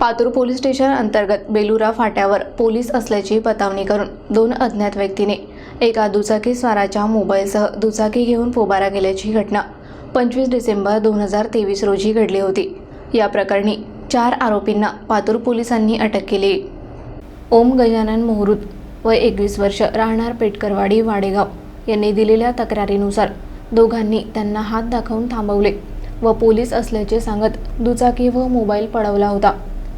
Patur police station अंतर्गत Belura फाट्यावर police असल्याची बतावणी करून दोन अज्ञात व्यक्तीने एका दुचाकी स्वाराच्या मोबाईलसह दुचाकी घेऊन पोबारा गेल्याची घटना पंचवीस डिसेंबर दोन हजार तेवीस रोजी घडली होती. या प्रकरणी चार आरोपींना पातूर पोलिसांनी अटक केली. ओम गजानन मोहरूत वय एकवीस वर्ष राहणार पेटकरवाडी वाडेगाव यांनी दिलेल्या तक्रारीनुसार दोघांनी त्यांना हात दाखवून थांबवले व पोलीस असल्याचे सांगत दुचाकी व मोबाईल पळवला होता.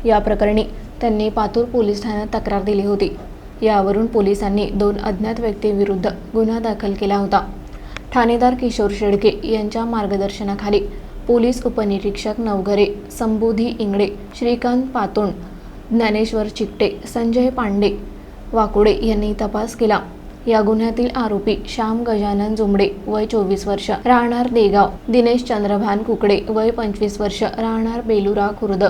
या प्रकरणी त्यांनी पातूर पोलीस ठाण्यात तक्रार दिली होती. यावरून पोलिसांनी दोन अज्ञात व्यक्तींविरुद्ध गुन्हा दाखल केला होता. ठाणेदार किशोर शेडके यांच्या मार्गदर्शनाखाली पोलीस उपनिरीक्षक नवघरे संबोधी इंगडे श्रीकांत पातोंड ज्ञानेश्वर चिकटे संजय पांडे वाकुडे यांनी तपास केला. या गुन्ह्यातील आरोपी श्याम गजानन जुमडे वय चोवीस वर्ष राहणार देगाव दिनेश चंद्रभान कुकडे वय पंचवीस वर्ष राहणार बेलुरा खुर्द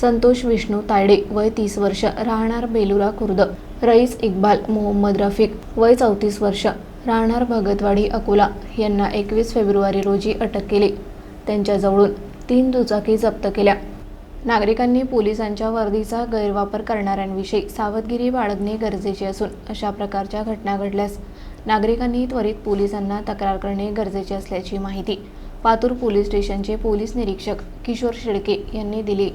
संतोष विष्णू तायडे वय तीस वर्ष राहणार बेलुरा खुर्द. रईस इक्बाल मोहम्मद रफिक वय चौतीस वर्ष राहणार भगतवाडी अकोला. यांना एकवीस फेब्रुवारी रोजी अटक केली. त्यांच्याजवळून तीन दुचाकी जप्त केल्या. नागरिकांनी पोलिसांच्या वर्दीचा गैरवापर करणाऱ्यांविषयी सावधगिरी बाळगणे गरजेचे असून अशा प्रकारच्या घटना घडल्यास नागरिकांनी त्वरित पोलिसांना तक्रार करणे गरजेचे असल्याची माहिती पातूर पोलीस स्टेशनचे पोलीस निरीक्षक किशोर शेडके यांनी दिली.